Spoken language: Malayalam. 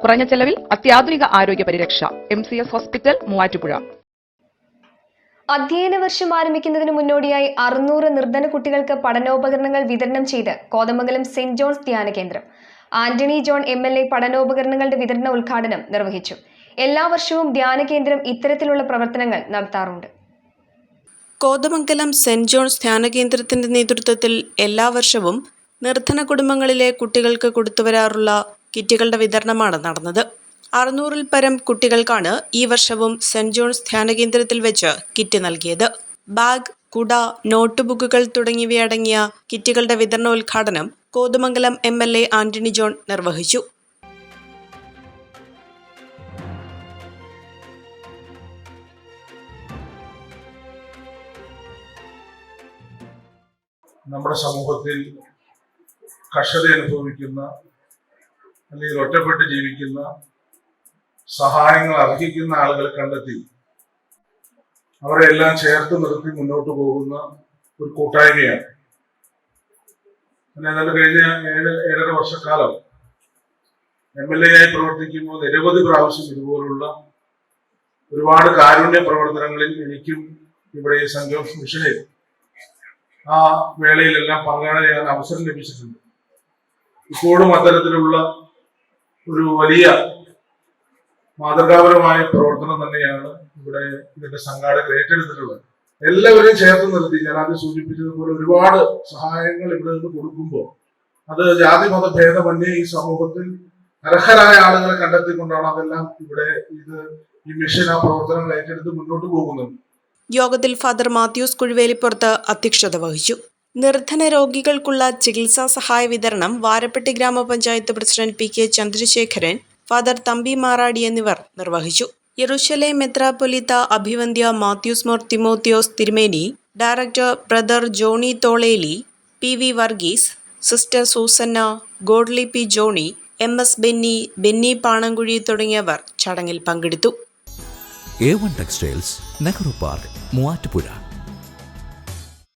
കുറഞ്ഞ ചെലവിൽ അത്യാധുനിക ആരോഗ്യ പരിരക്ഷ. M C S hospital Muvattupuzha. അധ്യയന വർഷം ആരംഭിക്കുന്നതിന് മുന്നോടിയായി അറുന്നൂറ് നിർധന കുട്ടികൾക്ക് പഠനോപകരണങ്ങൾ വിതരണം ചെയ്ത് കോതമംഗലം സെന്റ് ജോൺസ് ധ്യാന കേന്ദ്രം. Antony John M L A പഠനോപകരണങ്ങളുടെ വിതരണ ഉദ്ഘാടനം നിർവഹിച്ചു. എല്ലാ വർഷവും ധ്യാന കേന്ദ്രം ഇത്തരത്തിലുള്ള പ്രവർത്തനങ്ങൾ നടത്താറുണ്ട്. കോതമംഗലം സെന്റ് ജോൺസ് ധ്യാന കേന്ദ്രത്തിന്റെ നേതൃത്വത്തിൽ എല്ലാ വർഷവും നിർധന കുടുംബങ്ങളിലെ കുട്ടികൾക്ക് കൊടുത്തുവരാറുള്ള കിറ്റുകളുടെ വിതരണമാണ് നടന്നത്. അറുന്നൂറിൽ പരം കുട്ടികൾക്കാണ് ഈ വർഷവും സെന്റ് ജോൺസ് ധ്യാനകേന്ദ്രത്തിൽ വെച്ച് കിറ്റ് നൽകിയത്. ബാഗ് കുട നോട്ട് ബുക്കുകൾ തുടങ്ങിയവയടങ്ങിയ കിറ്റുകളുടെ വിതരണോദ്ഘാടനം Kothamangalam M L A Antony John നിർവഹിച്ചു. നമ്മുടെ സമൂഹത്തിൽ കർഷത അനുഭവിക്കുന്ന അല്ലെങ്കിൽ ഒറ്റപ്പെട്ട് ജീവിക്കുന്ന സഹായങ്ങൾ അർഹിക്കുന്ന ആളുകൾ കണ്ടെത്തി അവരെ എല്ലാം ചേർത്ത് നിർത്തി മുന്നോട്ട് പോകുന്ന ഒരു കൂട്ടായ്മയാണ്. എന്നാൽ കഴിഞ്ഞ ഏഴ് ഏഴര വർഷക്കാലം എം എൽ എ ആയി പ്രവർത്തിക്കുമ്പോൾ നിരവധി പ്രാവശ്യം ഇതുപോലുള്ള ഒരുപാട് കാരുണ്യ പ്രവർത്തനങ്ങളിൽ എനിക്കും ഇവിടെ ഈ സംഘം മിഷനിൽ ആ വേളയിലെല്ലാം പങ്കാളിയാകാൻ അവസരം ലഭിച്ചിട്ടുണ്ട്. ഇപ്പോഴും അത്തരത്തിലുള്ള ഒരു വലിയ മാതൃകാപരമായ പ്രവർത്തനം തന്നെയാണ് ഇവിടെ ഇതിന്റെ സംഘാടകർ ഏറ്റെടുത്തിട്ടുള്ളത്. എല്ലാവരെയും ചേർത്ത് നിർത്തി ഞാൻ ആദ്യം സൂചിപ്പിച്ചതുപോലെ ഒരുപാട് സഹായങ്ങൾ ഇവിടെ നിന്ന് കൊടുക്കുമ്പോൾ അത് ജാതി മത ഭേദമന്യേ ഈ സമൂഹത്തിൽ അർഹരായ ആളുകളെ കണ്ടെത്തിക്കൊണ്ടാണ് അതെല്ലാം ഇവിടെ ഇത് ഈ മിഷൻ ആ പ്രവർത്തനങ്ങൾ ഏറ്റെടുത്ത് മുന്നോട്ട് പോകുന്നത്. യോഗത്തിൽ ഫാദർ മാത്യൂസ് കുഴുവേലിപ്പുറത്ത് അധ്യക്ഷത വഹിച്ചു. നിർധന രോഗികൾക്കുള്ള ചികിത്സാ സഹായ വിതരണം വാരപ്പെട്ടി ഗ്രാമപഞ്ചായത്ത് president P K Chandrasekharan father Thampi Maradi എന്നിവർ നിർവഹിച്ചു. യെറുശലേ മെത്രാപൊലിത്ത അഭിവന്ധ്യ മാത്യൂസ് മോർ തിമോത്തിയോസ് തിരുമേനി director brother Johny Tholeli P V Varghese sister Susanna Godly P Johny M S Benny Benny Panankuzhi തുടങ്ങിയവർ ചടങ്ങിൽ പങ്കെടുത്തു. A one textiles Nehru park Muvattupuzha.